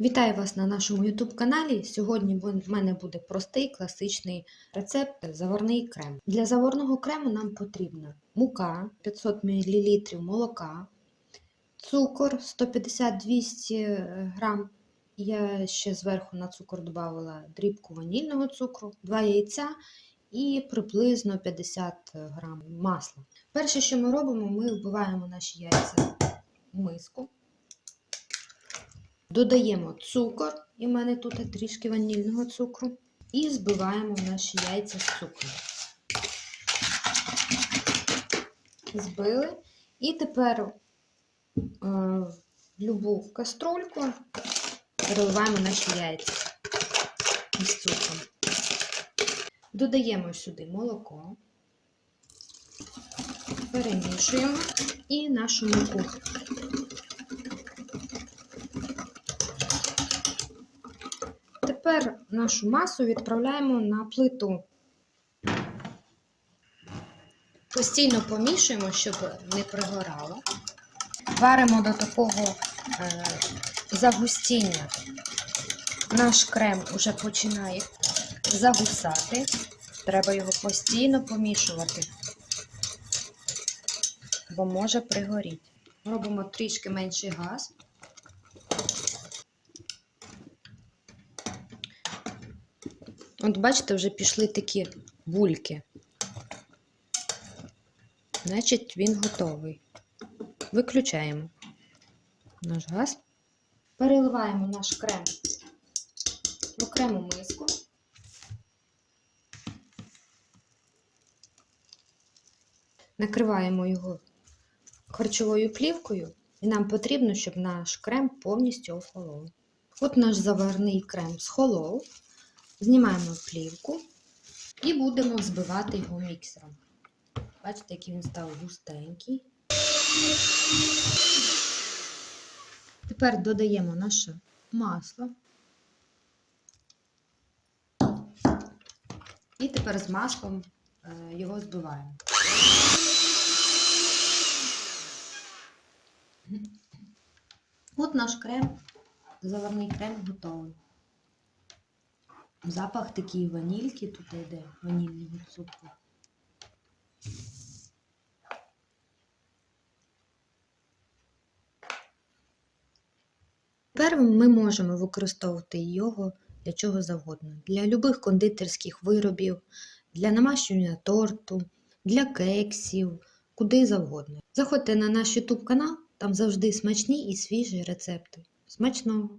Вітаю вас на нашому YouTube каналі. Сьогодні в мене буде простий класичний рецепт заварний крем. Для заварного крему нам потрібна мука 500 мл молока, цукор 150-200 г. Я ще зверху на цукор додала дрібку ванільного цукру, 2 яйця і приблизно 50 г масла. Перше, що ми робимо, ми вбиваємо наші яйця в миску. Додаємо цукор, і в мене тут трішки ванільного цукру, і збиваємо наші яйця з цукром. Збили. І тепер е, в любу каструльку переливаємо наші яйця з цукром. Додаємо сюди молоко, перемішуємо і нашу муку. Тепер нашу масу відправляємо на плиту. Постійно помішуємо, щоб не пригорало. Варимо до такого е, загустіння. Наш крем вже починає загусати. Треба його постійно помішувати, бо може пригоріти. Робимо трішки менший газ. От бачите, вже пішли такі бульки. Значить, він готовий. Виключаємо наш газ. Переливаємо наш крем в окрему миску. Накриваємо його харчовою плівкою, і нам потрібно, щоб наш крем повністю охолов. От наш заварний крем схолов. Знімаємо плівку і будемо збивати його міксером. Бачите, який він став густенький. Тепер додаємо наше масло. І тепер з маслом його збиваємо. От наш крем, заварний крем готовий. Запах такий ванільки, тут йде ванільного цукру. Тепер ми можемо використовувати його для чого завгодно. Для любих кондитерських виробів, для намащування торту, для кексів, куди завгодно. Заходьте на наш YouTube канал, там завжди смачні і свіжі рецепти. Смачного!